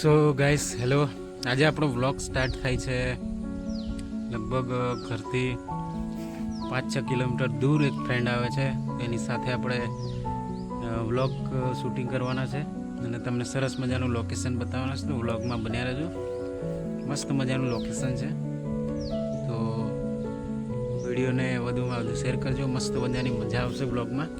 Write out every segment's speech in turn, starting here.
So guys hello આજે આપણો vlog start થાય છે લગભગ ઘરથી પાંચ છ કિલોમીટર દૂર એક ફ્રેન્ડ આવે છે. એની સાથે આપણે વ્લોગ શૂટિંગ કરવાના છે. અને તમને સરસ મજાનું લોકેશન બતાવવાના છે. તો વ્લોગમાં બન્યા રહેજો. મસ્ત મજાનું લોકેશન છે. તો વિડીયોને વધુમાં વધુ શેર કરજો. મસ્ત મજાની મજા આવશે વ્લોગમાં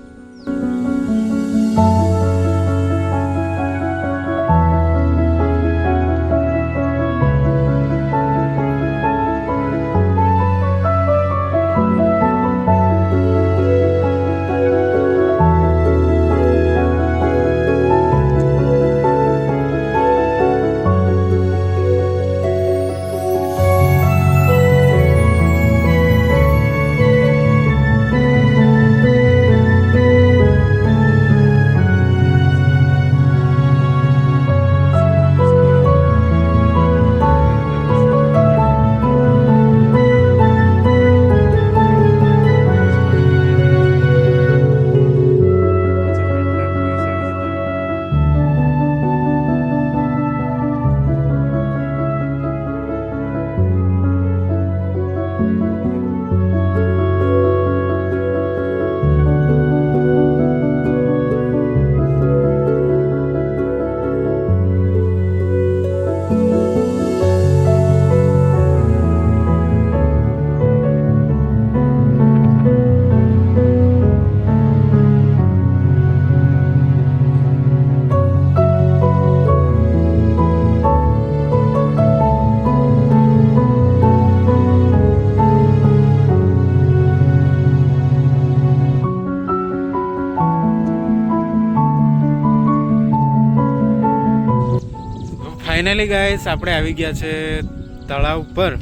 ફાઇનલી ગાઈસ આપણે આવી ગયા છે તળાવ પર.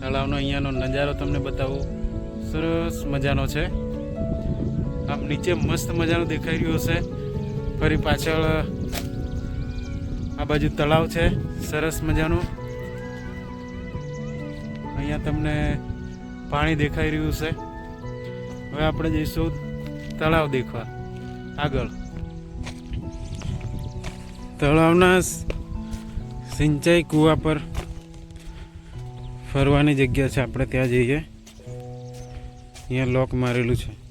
તળાવનો અહીંયાનો નજારો તમને બતાવું. સરસ મજાનો છે. આમ નીચે મસ્ત મજાનું દેખાઈ રહ્યું હશે ફરી પાછળ આ બાજુ તળાવ છે. સરસ મજાનું. અહીંયા તમને પાણી દેખાઈ રહ્યું છે. હવે આપણે જઈશું તળાવ દેખવા. આગળ. તળાવના સિંચાઈ કૂવા પર ફરવાની જગ્યા છે. આપણે ત્યાં જઈએ. અહીંયા લોક મારેલું છે.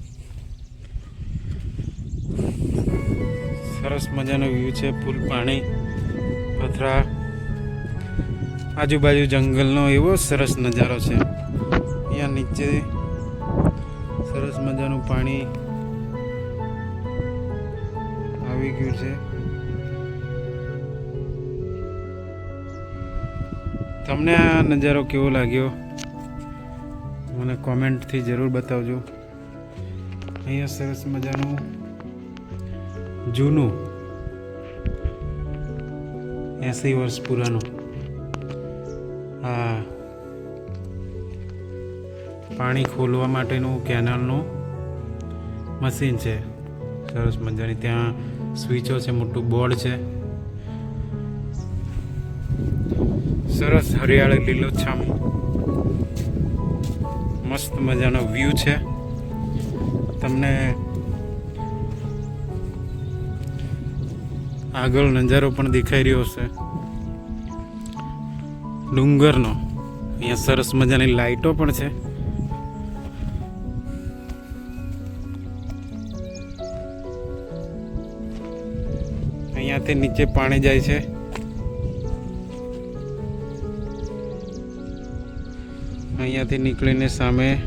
સરસ મજાનો વ્યૂ છે. ફૂલ પાણી, પથરા, આજુબાજુ જંગલનો એવો સરસ નજારો છે. અહીંયા નીચે સરસ મજાનું પાણી આવી ગયું છે. તમને આ નજારો કેવો લાગ્યો? મને કોમેન્ટથી જરૂર બતાવજો. અહીંયા સરસ મજાનું જૂનું એંસી વર્ષ પુરાનું આ પાણી ખોલવા માટેનું કેનાલનું મશીન છે. સરસ મજાની ત્યાં સ્વિચો છે, મોટું બોર્ડ છે. સરસ હરિયાળી લીલોછમ. મસ્ત મજાનો વ્યૂ છે. તમને આગળ નજારો પણ દેખાઈ રહ્યો હશે. ડુંગરનો. અહીંયા સરસ મજાની લાઈટો પણ છે. અહીંયાથી નીચે પાણી જાય છે. અહીંયાથી નીકળીને સામે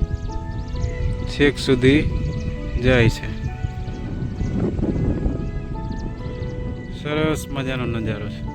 છેક સુધી જાય છે. સરસ મજાનો નજારો છે.